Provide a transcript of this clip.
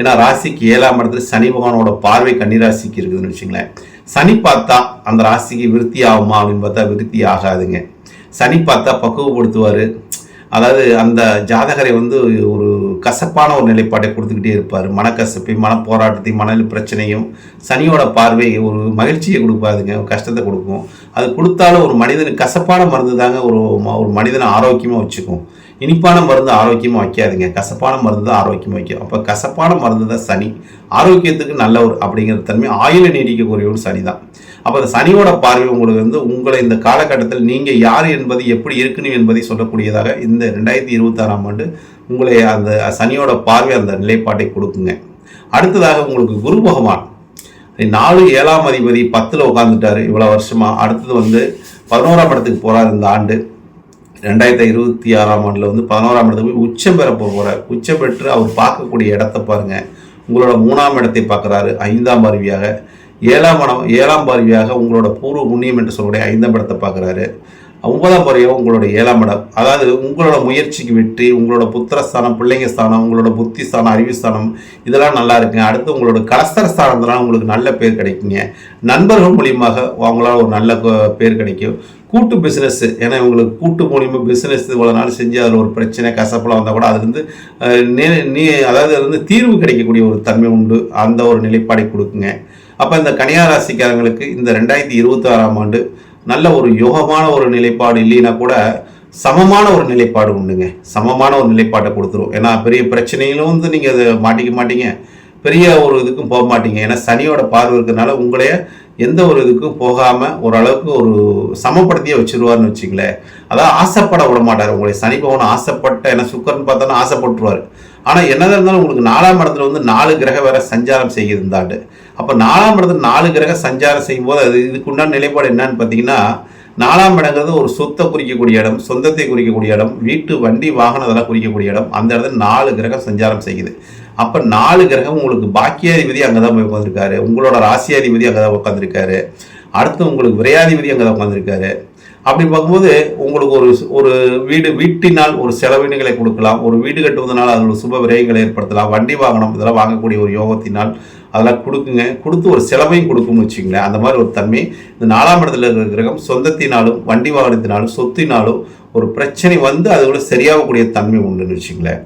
ஏன்னா ராசிக்கு ஏழாம் இடத்துல சனி பகவானோட பார்வை கன்னிராசிக்கு இருக்குதுன்னு வச்சுங்களேன் சனி பார்த்தா அந்த ராசிக்கு விருத்தி ஆகுமா அப்படின்னு பார்த்தா விருத்தி ஆகாதுங்க. சனி பார்த்தா பக்குவப்படுத்துவார். அதாவது அந்த ஜாதகரை வந்து ஒரு கசப்பான ஒரு நிலைப்பாட்டை கொடுத்துக்கிட்டே இருப்பார். மனக்கசப்பையும் மன போராட்டத்தையும் பிரச்சனையும் சனியோட பார்வை ஒரு மகிழ்ச்சியை கொடுப்பாதுங்க கஷ்டத்தை கொடுக்கும். அது கொடுத்தாலும் ஒரு மனிதனுக்கு கசப்பான மருந்து தாங்க ஒரு ஒரு மனிதனை ஆரோக்கியமாக வச்சுக்கும். இனிப்பான மருந்து ஆரோக்கியமாக வைக்காதுங்க. கசப்பான மருந்து தான் ஆரோக்கியமாக வைக்கும். அப்போ கசப்பான மருந்து தான் சனி ஆரோக்கியத்துக்கு நல்ல ஒரு அப்படிங்கிற தன்மை. ஆயுள நீடிக்கக்கூடிய ஒரு சனி தான் அப்போ அந்த சனியோட பார்வை உங்களுக்கு வந்து உங்களை இந்த காலகட்டத்தில் நீங்கள் யார் என்பது எப்படி இருக்கணும் என்பதை சொல்லக்கூடியதாக இந்த ரெண்டாயிரத்தி இருபத்தாறாம் ஆண்டு உங்களை அந்த சனியோட பார்வை அந்த நிலைப்பாட்டை கொடுக்குங்க. அடுத்ததாக உங்களுக்கு குரு பகவான். நாலு ஏழாம் அதிபதி பத்தில் உட்காந்துட்டாரு இவ்வளோ வருஷமா. அடுத்தது வந்து பதினோராம் இடத்துக்கு போகிறார் இந்த ஆண்டு. ரெண்டாயிரத்தி இருபத்தி ஆறாம் ஆண்டில் வந்து பதினோராம் இடத்துக்கு போய் உச்சம் பெற போகிறார் உச்சம் பெற்று அவர் பார்க்கக்கூடிய இடத்த பாருங்க. உங்களோட மூணாம் இடத்தை பார்க்குறாரு ஐந்தாம் பார்வையாக. ஏழாம் இடம் ஏழாம் பார்வையாக உங்களோட பூர்வ புண்ணியம் என்று சொல்லக்கூடிய ஐந்தாம் இடத்தை பார்க்குறாரு. ஒன்பதாம் பார்வையாக உங்களோட ஏழாம் இடம். அதாவது உங்களோட முயற்சிக்கு வெற்றி உங்களோட புத்திரஸ்தானம் பிள்ளைங்க ஸ்தானம் உங்களோட புத்தி ஸ்தானம் அறிவு ஸ்தானம் இதெல்லாம் நல்லா இருக்குங்க அடுத்து உங்களோட கலஸ்தர ஸ்தானத்தெல்லாம் உங்களுக்கு நல்ல பேர் கிடைக்குங்க. நண்பர்கள் மூலியமாக அவங்களால ஒரு நல்ல பேர் கிடைக்கும். கூட்டு பிஸ்னஸ் ஏன்னா இவங்களுக்கு கூட்டு மூலியமாக பிஸ்னஸ் இவ்வளோ நாள் செஞ்சு அதில் ஒரு பிரச்சனை கசப்பெல்லாம் வந்தால் கூட அதுலேருந்து நே- நீ அதாவது அது வந்து தீர்வு கிடைக்கக்கூடிய ஒரு தன்மை உண்டு. அந்த ஒரு நிலைப்பாடை கொடுக்குங்க. அப்போ இந்த கனியா ராசிக்காரங்களுக்கு இந்த ரெண்டாயிரத்தி இருபத்தி ஆறாம் ஆண்டு நல்ல ஒரு யோகமான ஒரு நிலைப்பாடு இல்லைன்னா கூட சமமான ஒரு நிலைப்பாடு உண்டுங்க. சமமான ஒரு நிலைப்பாட்டை கொடுத்துரும். ஏன்னா பெரிய பிரச்சனையிலும் வந்து நீங்கள் அதை மாட்டிக்க மாட்டீங்க. பெரிய ஒரு இதுக்கும் போக மாட்டீங்க. ஏன்னா சனியோட பார்வை இருக்கிறதுனால உங்களைய எந்த ஒரு இதுக்கும் போகாமல் ஓரளவுக்கு ஒரு சமப்படுத்தியே வச்சுருவார்னு வச்சுங்களேன் அதாவது ஆசைப்பட விட மாட்டார். உங்களை சனி பகவான் ஆசைப்பட்ட ஏன்னா சுக்கர்னு பார்த்தோன்னா ஆசைப்பட்டுருவார். ஆனால் என்னதான் இருந்தாலும் உங்களுக்கு நாலாம் இடத்துல வந்து நாலு கிரக வேற சஞ்சாரம் செய்யுது இந்த ஆண்டு அப்போ நாலாம் இடத்துல நாலு கிரக சஞ்சாரம் செய்யும்போது அது இதுக்குண்டான நிலைப்பாடு என்னன்னு பார்த்தீங்கன்னா நாலாம் இடங்கிறது ஒரு சொத்தை குறிக்கக்கூடிய இடம் சொந்தத்தை குறிக்கக்கூடிய இடம் வீட்டு வண்டி வாகனம் அதெல்லாம் குறிக்கக்கூடிய இடம். அந்த இடத்துல நாலு கிரகம் சஞ்சாரம் செய்யுது. அப்போ நாலு கிரகம் உங்களுக்கு பாக்கியாதிபதி அங்கே தான் போய் உட்காந்துருக்காரு உங்களோட ராசியாதிபதி அங்கே தான் உட்காந்துருக்காரு அடுத்து உங்களுக்கு விரையாதிபதி அங்கே தான் உட்காந்துருக்காரு அப்படி பார்க்கும்போது உங்களுக்கு ஒரு ஒரு வீடு வீட்டினால் ஒரு செலவினங்களை கொடுக்கலாம். ஒரு வீடு கட்டுவதனால் அதில் சுப விரயங்களை ஏற்படுத்தலாம். வண்டி வாகனம் இதெல்லாம் வாங்கக்கூடிய ஒரு யோகத்தினால் அதெல்லாம் கொடுக்குங்க. கொடுத்து ஒரு செலவையும் கொடுக்கும்னு வச்சுங்களேன் அந்த மாதிரி ஒரு தன்மை. இந்த நாலாம் இடத்துல இருக்கிற கிரகம் சொந்தத்தினாலும் வண்டி வாகனத்தினாலும் சொத்தினாலும் ஒரு பிரச்சனை வந்து அதோட சரியாகக்கூடிய தன்மை உண்டுன்னு வச்சுங்களேன்